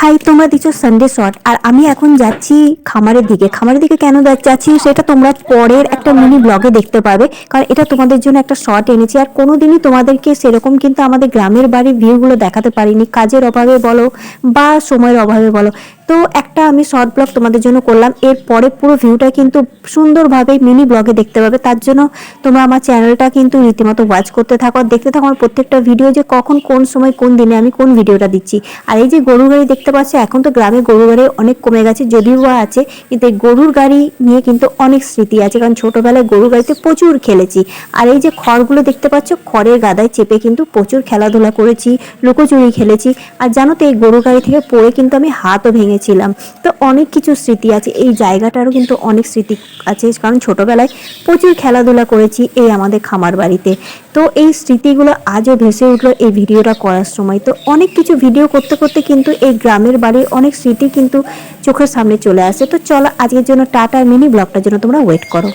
High, তোমরা দিচ্ছ Sunday short আর আমি এখন যাচ্ছি খামারের দিকে। খামারের দিকে কেন যাচ্ছি সেটা তোমরা পরের একটা মিনি ব্লগে দেখতে পাবে, কারণ এটা তোমাদের জন্য একটা শর্ট এনেছি। আর কোনোদিনই তোমাদেরকে সেরকম কিন্তু আমাদের গ্রামের বাড়ির ভিউগুলো দেখাতে পারিনি। কাজের অভাবে বলো বা সময়ের অভাবে বলো। তো একটা আমি শর্ট ব্লগ তোমাদের জন্য করলাম। এর পরে পুরো ভিউটা কিন্তু সুন্দরভাবে মিনি ব্লগে দেখতে পাবে। তার জন্য তোমরা আমার চ্যানেলটা কিন্তু রীতিমতো ওয়াচ করতে থাকো। আর দেখতে থাকো আমার প্রত্যেকটা ভিডিও যে কখন, কোন সময়, কোন দিনে আমি কোন ভিডিওটা দিচ্ছি। আর এই যে গরু গাড়ি দেখতে পাচ্ছ, এখন তো গ্রামে গরুর গাড়ি অনেক কমে গেছে, যদিও বা আছে, কিন্তু এই গরুর গাড়ি নিয়ে কিন্তু অনেক স্মৃতি আছে, কারণ ছোটোবেলায় গরুর গাড়িতে প্রচুর খেলেছি। আর এই যে খড়গুলো দেখতে পাচ্ছ, খড়ের গাদায় চেপে কিন্তু প্রচুর খেলাধুলা করেছি, লুকোচুরি খেলেছি। আর জানো তো, এই গরুর গাড়ি থেকে পড়ে কিন্তু আমি হাতও ভেঙেছিলাম। তো অনেক কিছু স্মৃতি আছে, এই জায়গাটারও কিন্তু অনেক স্মৃতি আছে, কারণ ছোটোবেলায় প্রচুর খেলাধুলা করেছি এই আমাদের খামার বাড়িতে। তো এই স্মৃতিগুলো আজও ভেসে উঠল এই ভিডিওটা করার সময়। তো অনেক কিছু ভিডিও করতে করতে কিন্তু এই গ্রামের বাড়ির অনেক স্মৃতি কিন্তু চোখের সামনে চলে আসে। তো চলো আজকের জন্য টাটা মিনি ব্লগটার জন্য তোমরা ওয়েট করো।